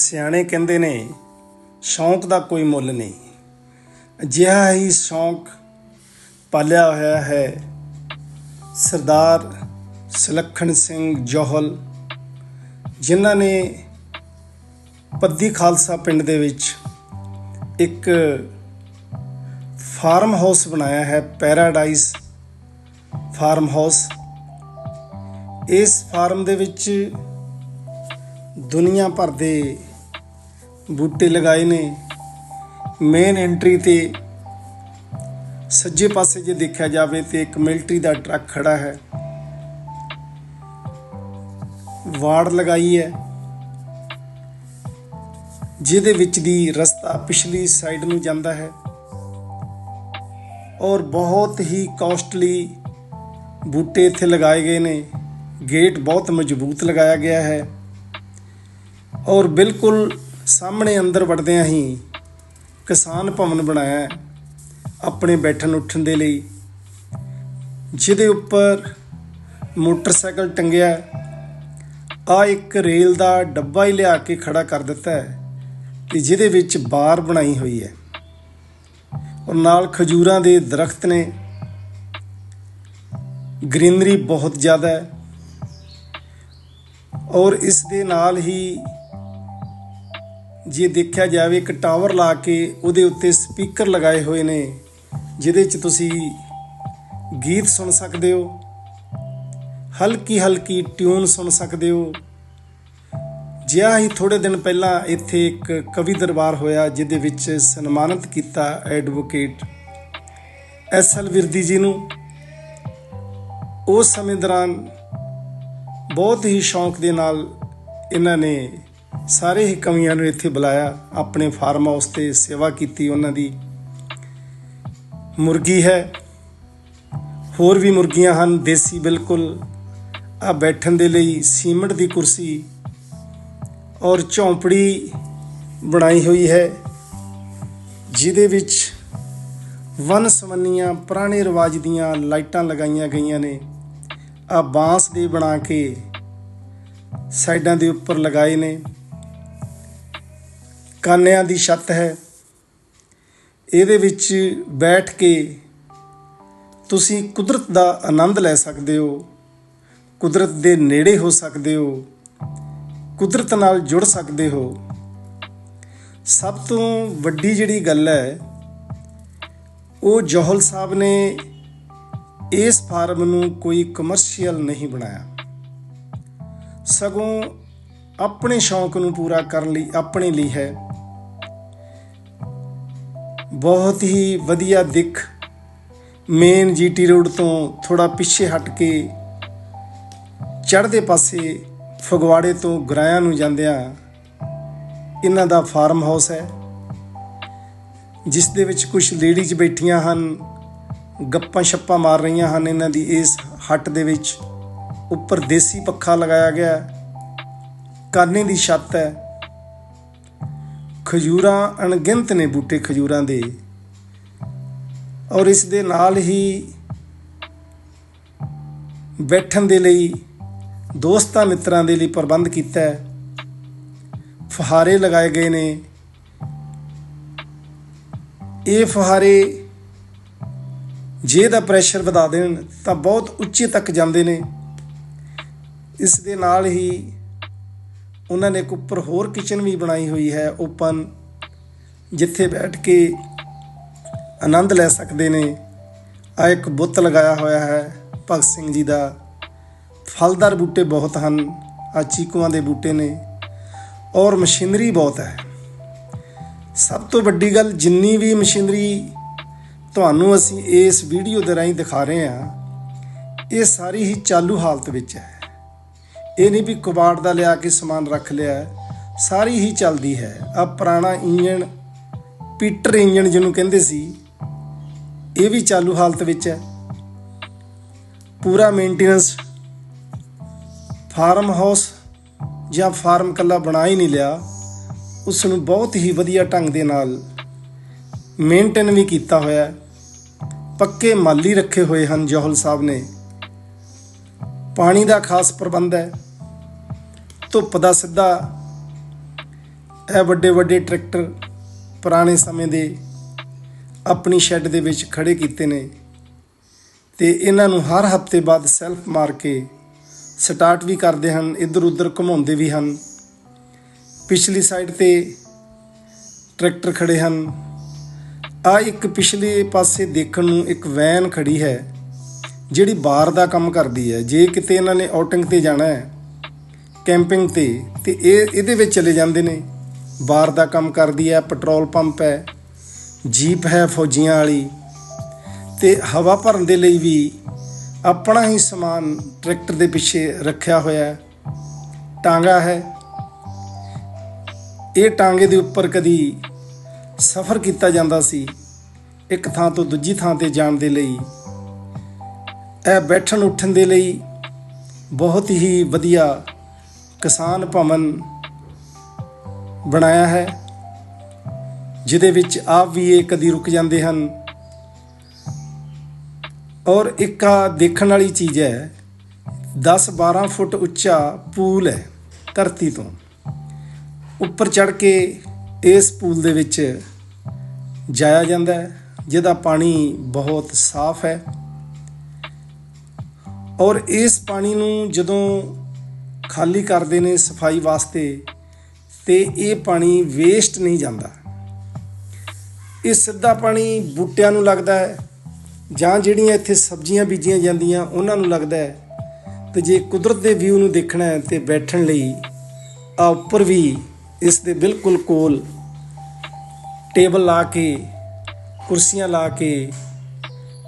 ਸਿਆਣੇ ਕਹਿੰਦੇ ਨੇ, ਸ਼ੌਂਕ ਦਾ ਕੋਈ ਮੁੱਲ ਨਹੀਂ। ਅਜਿਹਾ ਹੀ ਸ਼ੌਂਕ ਪਾਲਿਆ ਹੋਇਆ ਹੈ। ਸਰਦਾਰ ਸੁਲੱਖਣ ਸਿੰਘ ਜੋਹਲ, ਜਿਨ੍ਹਾਂ ਨੇ ਪੱਦੀ ਖਾਲਸਾ ਪਿੰਡ ਦੇ ਵਿੱਚ ਇੱਕ ਫਾਰਮ ਹਾਊਸ ਬਣਾਇਆ ਹੈ, ਪੈਰਾਡਾਈਜ਼ ਫਾਰਮ ਹਾਊਸ। ਇਸ ਫਾਰਮ ਦੇ ਵਿੱਚ ਦੁਨੀਆ ਭਰ ਦੇ ਬੂਟੇ ਲਗਾਏ ਨੇ। ਮੇਨ ਐਂਟਰੀ ਤੇ ਸੱਜੇ ਪਾਸੇ ਜੇ ਦੇਖਿਆ ਜਾਵੇ ਤੇ ਇੱਕ ਮਿਲਟਰੀ ਦਾ ਟਰੱਕ ਖੜਾ ਹੈ। ਵਾੜ ਲਗਾਈ ਹੈ। ਜਿਹਦੇ ਵਿੱਚ ਦੀ ਰਸਤਾ ਪਿਛਲੀ ਸਾਈਡ ਨੂੰ ਜਾਂਦਾ ਹੈ। ਔਰ ਬਹੁਤ ਹੀ ਕਾਸਟਲੀ ਬੂਟੇ ਇੱਥੇ ਲਗਾਏ ਗਏ ਨੇ। ਗੇਟ ਬਹੁਤ ਮਜ਼ਬੂਤ ਲਗਾਇਆ ਗਿਆ ਹੈ। ਔਰ ਬਿਲਕੁਲ ਸਾਹਮਣੇ ਅੰਦਰ ਵੜਦਿਆਂ ਹੀ ਕਿਸਾਨ ਭਵਨ ਬਣਾਇਆ ਆਪਣੇ ਬੈਠਣ ਉੱਠਣ ਦੇ ਲਈ, ਜਿਹਦੇ ਉੱਪਰ ਮੋਟਰਸਾਈਕਲ ਟੰਗਿਆ ਆ ਇੱਕ ਰੇਲ ਦਾ ਡੱਬਾ ਹੀ ਲਿਆ ਕੇ ਖੜਾ ਕਰ ਦਿੱਤਾ ਹੈ ਤੇ ਜਿਹਦੇ ਵਿੱਚ ਬਾਰ ਬਣਾਈ ਹੋਈ ਹੈ। ਔਰ ਨਾਲ ਖਜੂਰਾਂ ਦੇ ਦਰਖਤ ਨੇ। ਗ੍ਰੀਨਰੀ ਬਹੁਤ ਜ਼ਿਆਦਾ ਹੈ। ਔਰ ਇਸ ਦੇ ਨਾਲ ਹੀ ਜੇ ਦੇਖਿਆ ਜਾਵੇ ਇੱਕ ਟਾਵਰ ਲਾ ਕੇ ਉਹਦੇ ਉੱਤੇ ਸਪੀਕਰ ਲਗਾਏ ਹੋਏ ਨੇ, ਜਿਹਦੇ 'ਚ ਤੁਸੀਂ ਗੀਤ ਸੁਣ ਸਕਦੇ ਹੋ ਹਲਕੀ ਹਲਕੀ ਟਿਊਨ ਸੁਣ ਸਕਦੇ ਹੋ। ਜਿਹਾ ਹੀ ਥੋੜੇ ਦਿਨ ਪਹਿਲਾਂ ਇੱਥੇ ਇੱਕ ਕਵੀ ਦਰਬਾਰ ਹੋਇਆ, ਜਿਹਦੇ ਵਿੱਚ ਸਨਮਾਨਿਤ ਕੀਤਾ ਐਡਵੋਕੇਟ ਐਸ ਐਲ ਵਿਰਦੀ ਜੀ ਨੂੰ। ਉਸ ਸਮੇਂ ਦੌਰਾਨ ਬਹੁਤ ਹੀ ਸ਼ੌਂਕ ਦੇ ਨਾਲ ਇਹਨਾਂ ਨੇ ਸਾਰੇ ਹੀ ਕਵੀਆਂ ਨੂੰ ਇੱਥੇ ਬੁਲਾਇਆ, ਆਪਣੇ ਫਾਰਮ ਹਾਊਸ ਤੇ ਸੇਵਾ ਕੀਤੀ ਉਹਨਾਂ ਦੀ। ਮੁਰਗੀ ਹੈ, ਹੋਰ ਵੀ ਮੁਰਗੀਆਂ ਹਨ, ਦੇਸੀ ਬਿਲਕੁਲ। ਆ ਬੈਠਣ ਦੇ ਲਈ ਸੀਮਟ ਦੀ ਕੁਰਸੀ ਔਰ ਝੌਂਪੜੀ ਬਣਾਈ ਹੋਈ ਹੈ, ਜਿਹਦੇ ਵਿੱਚ ਵਨ ਸਵੰਨੀਆਂ ਪੁਰਾਣੇ ਰਿਵਾਜ ਦੀਆਂ ਲਾਈਟਾਂ ਲਗਾਈਆਂ ਗਈਆਂ ਨੇ। ਆ ਬਾਂਸ ਦੇ ਬਣਾ ਕੇ ਸਾਈਡਾਂ ਦੇ ਉੱਪਰ ਲਗਾਏ ਨੇ। ਕਾਨਿਆਂ ਦੀ ਛੱਤ ਹੈ। ਇਹਦੇ ਵਿੱਚ ਬੈਠ ਕੇ ਤੁਸੀਂ ਕੁਦਰਤ ਦਾ ਆਨੰਦ ਲੈ ਸਕਦੇ ਹੋ। ਕੁਦਰਤ ਦੇ ਨੇੜੇ ਹੋ ਸਕਦੇ ਹੋ। ਕੁਦਰਤ ਨਾਲ ਜੁੜ ਸਕਦੇ ਹੋ। ਸਭ ਤੋਂ ਵੱਡੀ ਜਿਹੜੀ ਗੱਲ ਹੈ, ਉਹ ਜੋਹਲ ਸਾਹਿਬ ਨੇ ਇਸ ਫਾਰਮ ਨੂੰ ਕੋਈ ਕਮਰਸ਼ੀਅਲ ਨਹੀਂ ਬਣਾਇਆ। ਸਗੋਂ ਆਪਣੇ ਸ਼ੌਂਕ ਨੂੰ ਪੂਰਾ ਕਰਨ ਲਈ, ਆਪਣੇ ਲਈ ਹੈ। ਬਹੁਤ ਹੀ ਵਧੀਆ ਦਿੱਖ। ਮੇਨ ਜੀਟੀ ਰੋਡ ਤੋਂ ਥੋੜਾ ਪਿੱਛੇ ਹਟ ਕੇ ਚੜ੍ਹਦੇ ਪਾਸੇ ਫਗਵਾੜੇ ਤੋਂ ਗੁਰਾਇਆਂ ਨੂੰ ਜਾਂਦਿਆਂ ਇਹਨਾਂ ਦਾ ਫਾਰਮ ਹਾਊਸ ਹੈ, ਜਿਸ ਦੇ ਵਿੱਚ ਕੁਝ ਲੇਡੀਜ਼ ਬੈਠੀਆਂ ਹਨ, ਗੱਪਾਂ ਛੱਪਾਂ ਮਾਰ ਰਹੀਆਂ ਹਨ ਇਹਨਾਂ ਦੀ। ਇਸ ਹੱਟ ਦੇ ਵਿੱਚ ਉੱਪਰ ਦੇਸੀ ਪੱਖਾ ਲਗਾਇਆ ਗਿਆ। ਹੈ ਕਾਨੇ ਦੀ ਛੱਤ ਹੈ। ਖਜੂਰਾਂ ਅਣਗਿਣਤ ਨੇ ਬੂਟੇ ਖਜੂਰਾਂ ਦੇ। ਔਰ ਇਸ ਦੇ ਨਾਲ ਹੀ ਬੈਠਣ ਦੇ ਲਈ, ਦੋਸਤਾਂ ਮਿੱਤਰਾਂ ਦੇ ਲਈ ਪ੍ਰਬੰਧ ਕੀਤਾ ਹੈ। ਫਹਾਰੇ ਲਗਾਏ ਗਏ ਨੇ। ਇਹ ਫਹਾਰੇ ਜੇ ਦਾ ਪ੍ਰੈਸ਼ਰ ਵਧਾ ਦੇਣ ਤਾਂ ਬਹੁਤ ਉੱਚੇ ਤੱਕ ਜਾਂਦੇ ਨੇ। ਇਸ ਦੇ ਨਾਲ ਹੀ ਉਹਨਾਂ ਨੇ ਇੱਕ ਉੱਪਰ ਹੋਰ ਕਿਚਨ ਵੀ ਬਣਾਈ ਹੋਈ ਹੈ ਓਪਨ ਜਿੱਥੇ ਬੈਠ ਕੇ ਆਨੰਦ ਲੈ ਸਕਦੇ ਨੇ। ਆ ਇੱਕ ਬੁੱਤ ਲਗਾਇਆ ਹੋਇਆ ਹੈ, ਭਗਤ ਸਿੰਘ ਜੀ ਦਾ। ਫਲਦਾਰ ਬੂਟੇ ਬਹੁਤ ਹਨ ਆ ਚੀਕੂਆਂ ਦੇ ਬੂਟੇ ਨੇ ਔਰ ਮਸ਼ੀਨਰੀ ਬਹੁਤ ਹੈ। ਸਭ ਤੋਂ ਵੱਡੀ ਗੱਲ, ਜਿੰਨੀ ਵੀ ਮਸ਼ੀਨਰੀ ਤੁਹਾਨੂੰ ਅਸੀਂ ਇਸ ਵੀਡੀਓ ਦੇ ਰਾਹੀਂ ਦਿਖਾ ਰਹੇ ਹਾਂ, ਇਹ ਸਾਰੀ ਹੀ ਚਾਲੂ ਹਾਲਤ ਵਿੱਚ ਹੈ। ਇਹ ਨਹੀਂ ਵੀ ਕਬਾੜ ਦਾ ਲਿਆ ਕੇ ਸਮਾਨ ਰੱਖ ਲਿਆ ਸਾਰੀ ਹੀ ਚੱਲਦੀ ਹੈ। ਆ ਪੁਰਾਣਾ ਇੰਜਣ, ਪੀਟਰ ਇੰਜਣ ਜਿਹਨੂੰ ਕਹਿੰਦੇ ਸੀ, ਇਹ ਵੀ ਚਾਲੂ ਹਾਲਤ ਵਿੱਚ ਹੈ। ਪੂਰਾ ਮੇਨਟੇਨੈਂਸ ਫਾਰਮ ਹਾਊਸ ਜਾਂ ਫਾਰਮ ਕੱਲਾ ਬਣਾ ਹੀ ਨਹੀਂ ਲਿਆ। ਉਸ ਨੂੰ ਬਹੁਤ ਹੀ ਵਧੀਆ ਢੰਗ ਦੇ ਨਾਲ ਮੇਨਟੇਨ ਵੀ ਕੀਤਾ ਹੋਇਆ ਹੈ। ਪੱਕੇ ਮਾਲੀ ਰੱਖੇ ਹੋਏ ਹਨ ਜੋਹਲ ਸਾਹਿਬ ਨੇ। ਪਾਣੀ ਦਾ ਖਾਸ ਪ੍ਰਬੰਧ ਹੈ। ਧੁੱਪ ਦਾ ਸਿੱਧਾ ਇਹ ਵੱਡੇ ਵੱਡੇ ਟਰੈਕਟਰ ਪੁਰਾਣੇ ਸਮੇਂ ਦੇ ਆਪਣੀ ਸ਼ੈੱਡ ਦੇ ਵਿੱਚ ਖੜੇ ਕੀਤੇ ਨੇ ਤੇ ਇਹਨਾਂ ਨੂੰ ਹਰ ਹਫ਼ਤੇ ਬਾਅਦ ਸੈਲਫ ਮਾਰ ਕੇ ਸਟਾਰਟ ਵੀ ਕਰਦੇ ਹਨ, ਇੱਧਰ ਉੱਧਰ ਘੁਮਾਉਂਦੇ ਵੀ ਹਨ। ਪਿਛਲੀ ਸਾਈਡ ਤੇ ਟਰੈਕਟਰ ਖੜੇ ਹਨ। ਆ ਇੱਕ ਪਿਛਲੇ ਪਾਸੇ ਦੇਖਣ ਨੂੰ ਇੱਕ ਵੈਨ ਖੜੀ ਹੈ, ਜਿਹੜੀ ਬਾਰ ਦਾ ਕੰਮ ਕਰਦੀ ਹੈ। ਜੇ ਕਿਤੇ ਇਹਨਾਂ ਨੇ ਆਊਟਿੰਗ ਤੇ ਜਾਣਾ ਹੈ ਕੈਂਪਿੰਗ ਤੇ ਤੇ ਇਹ, ਇਹਦੇ ਵਿੱਚ ਚਲੇ ਜਾਂਦੇ ਨੇ। ਬਾਰ ਦਾ ਕੰਮ ਕਰਦੀ ਹੈ, ਪੈਟਰੋਲ ਪੰਪ ਹੈ, ਜੀਪ ਹੈ ਫੌਜੀਆਂ ਵਾਲੀ। ਤੇ ਹਵਾ ਭਰਨ ਦੇ ਲਈ ਵੀ ਆਪਣਾ ਹੀ ਸਮਾਨ ਟਰੈਕਟਰ ਦੇ ਪਿੱਛੇ ਰੱਖਿਆ ਹੋਇਆ ਹੈ। ਟਾਂਗਾ ਹੈ। ਇਹ ਟਾਂਗੇ ਦੇ ਉੱਪਰ ਕਦੀ ਸਫ਼ਰ ਕੀਤਾ ਜਾਂਦਾ ਸੀ, ਇੱਕ ਥਾਂ ਤੋਂ ਦੂਜੀ ਥਾਂ ਤੇ ਜਾਣ ਦੇ ਲਈ। ਇਹ ਬੈਠਣ ਉੱਠਣ ਦੇ ਲਈ ਬਹੁਤ ਹੀ ਵਧੀਆ ਕਿਸਾਨ ਭਵਨ ਬਣਾਇਆ ਹੈ, ਜਿਹਦੇ ਵਿੱਚ ਆਪ ਵੀ ਇਹ ਕਦੀ ਰੁਕ ਜਾਂਦੇ ਹਨ। ਔਰ ਇੱਕ ਆ ਦੇਖਣ ਵਾਲੀ ਚੀਜ਼ ਹੈ 10-12 ਫੁੱਟ ਉੱਚਾ ਪੂਲ ਹੈ ਧਰਤੀ ਤੋਂ। ਉੱਪਰ ਚੜ ਕੇ ਇਸ ਪੂਲ ਦੇ ਵਿੱਚ ਜਾਇਆ ਜਾਂਦਾ ਹੈ, ਜਿਹਦਾ ਪਾਣੀ ਬਹੁਤ ਸਾਫ਼ ਹੈ। ਔਰ ਇਸ ਪਾਣੀ ਨੂੰ ਜਦੋਂ ਖਾਲੀ ਕਰਦੇ ਨੇ ਸਫ਼ਾਈ ਵਾਸਤੇ ਤੇ ਇਹ ਪਾਣੀ ਵੇਸਟ ਨਹੀਂ ਜਾਂਦਾ। ਇਹ ਸਿੱਧਾ ਪਾਣੀ ਬੂਟਿਆਂ ਨੂੰ ਲੱਗਦਾ ਹੈ ਜਾਂ ਜਿਹੜੀਆਂ ਇੱਥੇ ਸਬਜ਼ੀਆਂ ਬੀਜੀਆਂ ਜਾਂਦੀਆਂ ਉਹਨਾਂ ਨੂੰ ਲੱਗਦਾ ਹੈ ਤੇ ਜੇ ਕੁਦਰਤ ਦੇ ਵਿਊ ਨੂੰ ਦੇਖਣਾ ਹੈ ਤੇ ਬੈਠਣ ਲਈ ਆ ਉੱਪਰ ਵੀ ਇਸ ਦੇ ਬਿਲਕੁਲ ਕੋਲ ਟੇਬਲ ਲਾ ਕੇ, ਕੁਰਸੀਆਂ ਲਾ ਕੇ,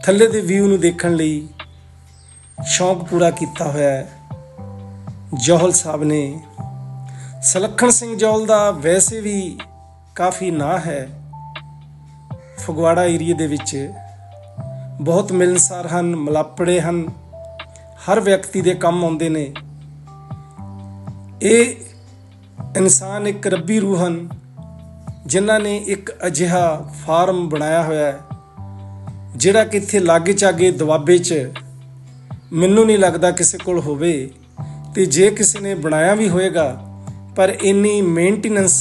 ਥੱਲੇ ਦੇ ਵਿਊ ਨੂੰ ਦੇਖਣ ਲਈ ਸ਼ੌਂਕ ਪੂਰਾ ਕੀਤਾ ਹੋਇਆ ਹੈ। ਜੋਹਲ ਸਾਹਿਬ ਨੇ, ਸਲੱਖਣ ਸਿੰਘ ਜੋਹਲ ਦਾ ਵੈਸੇ ਵੀ ਕਾਫੀ ਨਾਂ ਹੈ, ਫਗਵਾੜਾ ਏਰੀਏ ਦੇ ਵਿੱਚ ਬਹੁਤ ਮਿਲਨਸਾਰ ਹਨ, ਮਲਾਪੜੇ ਹਨ, ਹਰ ਵਿਅਕਤੀ ਦੇ ਕੰਮ ਆਉਂਦੇ ਨੇ। ਇਹ ਇਨਸਾਨ ਇੱਕ ਰੱਬੀ ਰੂਹ ਹਨ, ਜਿਨ੍ਹਾਂ ਨੇ ਇੱਕ ਅਜਿਹਾ ਫਾਰਮ ਬਣਾਇਆ ਹੋਇਆ ਹੈ, ਜਿਹੜਾ ਕਿ ਇੱਥੇ ਲਾਗੇ ਚਾਗੇ ਦੁਆਬੇ 'ਚ ਮੈਨੂੰ ਨਹੀਂ ਲੱਗਦਾ ਕਿਸੇ ਕੋਲ ਹੋਵੇ। ਤੇ ਜੇ ਕਿਸੇ ਨੇ ਬਣਾਇਆ ਵੀ ਹੋਏਗਾ, ਪਰ ਇੰਨੀ ਮੇਨਟੇਨੈਂਸ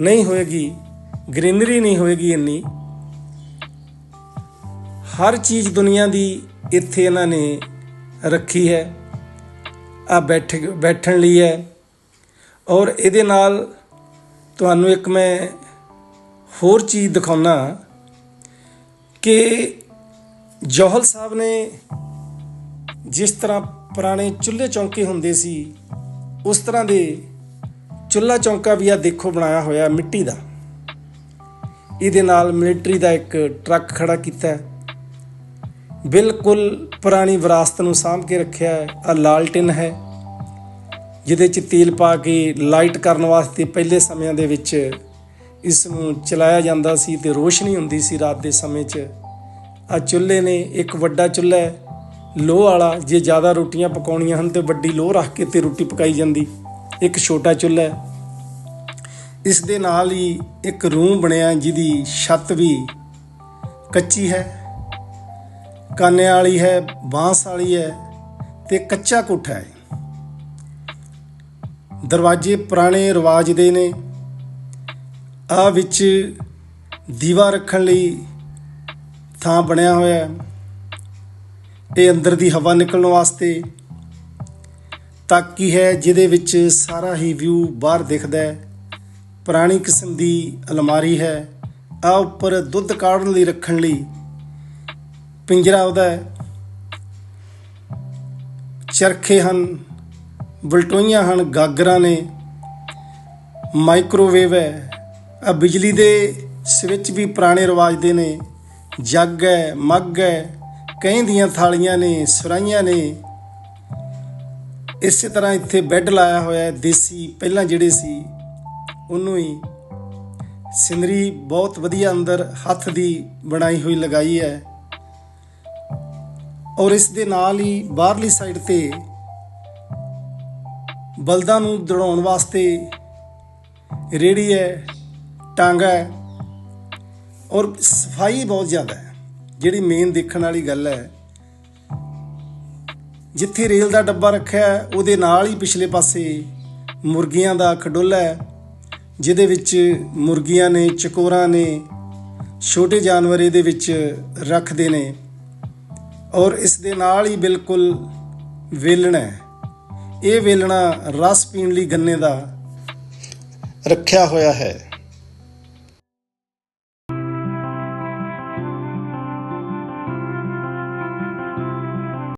ਨਹੀਂ ਹੋਏਗੀ ਗ੍ਰੀਨਰੀ ਨਹੀਂ ਹੋਏਗੀ ਇੰਨੀ, ਹਰ ਚੀਜ਼ ਦੁਨੀਆ ਦੀ ਇੱਥੇ ਇਹਨਾਂ ਨੇ ਰੱਖੀ ਹੈ ਆ ਬੈਠ, ਬੈਠਣ ਲਈ ਹੈ, ਔਰ ਇਹਦੇ ਨਾਲ ਤੁਹਾਨੂੰ ਇੱਕ ਮੈਂ ਹੋਰ ਚੀਜ਼ ਦਿਖਾਉਣਾ ਕਿ ਜੋਹਲ ਸਾਹਿਬ ਨੇ ਜਿਸ ਤਰ੍ਹਾਂ ਪੁਰਾਣੇ ਚੁੱਲ੍ਹੇ ਚੌਂਕੇ ਹੁੰਦੇ ਸੀ, ਉਸ ਤਰ੍ਹਾਂ ਦੇ ਚੁੱਲ੍ਹਾ ਚੌਂਕਾ ਵੀ ਆ ਦੇਖੋ ਬਣਾਇਆ ਹੋਇਆ ਮਿੱਟੀ ਦਾ। ਇਹਦੇ ਨਾਲ ਮਿਲਟਰੀ ਦਾ ਇੱਕ ਟਰੱਕ ਖੜਾ ਕੀਤਾ। ਹੈ ਬਿਲਕੁਲ ਪੁਰਾਣੀ ਵਿਰਾਸਤ ਨੂੰ ਸਾਂਭ ਕੇ ਰੱਖਿਆ ਹੈ ਆ ਲਾਲਟਿਨ ਹੈ, ਜਿਹਦੇ 'ਚ ਤੇਲ ਪਾ ਕੇ ਲਾਈਟ ਕਰਨ ਵਾਸਤੇ ਪਹਿਲੇ ਸਮਿਆਂ ਦੇ ਵਿੱਚ ਇਸ ਨੂੰ ਚਲਾਇਆ ਜਾਂਦਾ ਸੀ ਤੇ ਰੋਸ਼ਨੀ ਹੁੰਦੀ ਸੀ ਰਾਤ ਦੇ ਸਮੇਂ 'ਚ। ਆ ਚੁੱਲ੍ਹੇ ਨੇ ਇੱਕ ਵੱਡਾ ਚੁੱਲ੍ਹਾ ਹੈ ਲੋਹ ਵਾਲਾ, ਜੇ ਜ਼ਿਆਦਾ ਰੋਟੀਆਂ ਪਕਾਉਣੀਆਂ ਹਨ ਤੇ ਵੱਡੀ ਲੋਹ ਰੱਖ ਕੇ ਤੇ ਰੋਟੀ ਪਕਾਈ ਜਾਂਦੀ। ਇੱਕ ਛੋਟਾ ਚੁੱਲ੍ਹਾ ਹੈ। ਇਸ ਦੇ ਨਾਲ ਹੀ ਇੱਕ ਰੂਮ ਬਣਿਆ ਜਿਹਦੀ ਛੱਤ ਵੀ ਕੱਚੀ ਹੈ। ਕਾਨੇ ਵਾਲੀ ਹੈ, ਬਾਂਸ ਵਾਲੀ ਹੈ ਤੇ ਕੱਚਾ ਕੋਠਾ ਹੈ। ਦਰਵਾਜ਼ੇ ਪੁਰਾਣੇ ਰਿਵਾਜ ਦੇ ਨੇ। ਆ ਵਿੱਚ ਦੀਵਾ ਰੱਖਣ ਲਈ ਥਾਂ ਬਣਿਆ ਹੋਇਆ ਹੈ। ਇਹ ਅੰਦਰ ਦੀ ਹਵਾ ਨਿਕਲਣ ਵਾਸਤੇ ਤਾਕੀ ਹੈ ਜਿਹਦੇ ਵਿੱਚ ਸਾਰਾ ਹੀ ਵਿਊ ਬਾਹਰ ਦਿਖਦਾ ਹੈ? ਪੁਰਾਣੀ ਕਿਸਮ ਦੀ ਅਲਮਾਰੀ ਹੈ। ਆ ਉੱਪਰ ਦੁੱਧ ਕਾੜਨ ਲਈ ਰੱਖਣ ਲਈ ਪਿੰਜਰਾ ਉਹਦਾ ਹੈ। ਚਰਖੇ ਹਨ, ਬਲਟੋਈਆਂ ਹਨ, ਗਾਗਰਾਂ ਨੇ। ਮਾਈਕ੍ਰੋਵੇਵ ਹੈ। ਆ ਬਿਜਲੀ ਦੇ ਸਵਿੱਚ ਵੀ ਪੁਰਾਣੇ ਰਿਵਾਜ ਦੇ ਨੇ। ਜੱਗ ਹੈ, ਮੱਗ ਹੈ। ਕਈ ਦੀਆਂ ਥਾਲੀਆਂ ਨੇ ਸਰਾਈਆਂ ਨੇ। ਇਸੇ ਤਰ੍ਹਾਂ ਇੱਥੇ ਬੈੱਡ ਲਾਇਆ ਹੋਇਆ ਹੈ, ਦੇਸੀ, ਪਹਿਲਾਂ ਜਿਹੜੇ ਸੀ, ਉਹਨੂੰ ਹੀ। ਸਿਨਰੀ ਬਹੁਤ ਵਧੀਆ ਅੰਦਰ ਹੱਥ ਦੀ ਬਣਾਈ ਹੋਈ ਲਗਾਈ ਹੈ। ਔਰ ਇਸ ਦੇ ਨਾਲ ਹੀ ਬਾਹਰਲੀ ਸਾਈਡ ਤੇ ਬਲਦਾਂ ਨੂੰ ਦੜਾਉਣ ਵਾਸਤੇ ਰੇੜੀ ਹੈ, ਟਾਂਗਾ ਹੈ। ਔਰ ਸਫ਼ਾਈ ਬਹੁਤ ਜ਼ਿਆਦਾ ਹੈ। ਜਿਹੜੀ ਮੇਨ ਦੇਖਣ ਵਾਲੀ ਗੱਲ ਹੈ, ਜਿੱਥੇ ਰੇਲ ਦਾ ਡੱਬਾ ਰੱਖਿਆ ਉਹਦੇ ਨਾਲ ਹੀ ਪਿਛਲੇ ਪਾਸੇ ਮੁਰਗੀਆਂ ਦਾ ਖਡੋਲਾ ਹੈ, ਜਿਹਦੇ ਵਿੱਚ ਮੁਰਗੀਆਂ ਨੇ, ਚਕੋਰਾਂ ਨੇ ਛੋਟੇ ਜਾਨਵਰ ਇਹਦੇ ਵਿੱਚ ਰੱਖਦੇ ਨੇ ਔਰ ਇਸ ਦੇ ਨਾਲ ਹੀ ਬਿਲਕੁਲ ਵੇਲਣਾ ਇਹ ਵੇਲਣਾ, ਰਸ ਪੀਣ ਲਈ ਗੰਨੇ ਦਾ ਰੱਖਿਆ ਹੋਇਆ ਹੈ।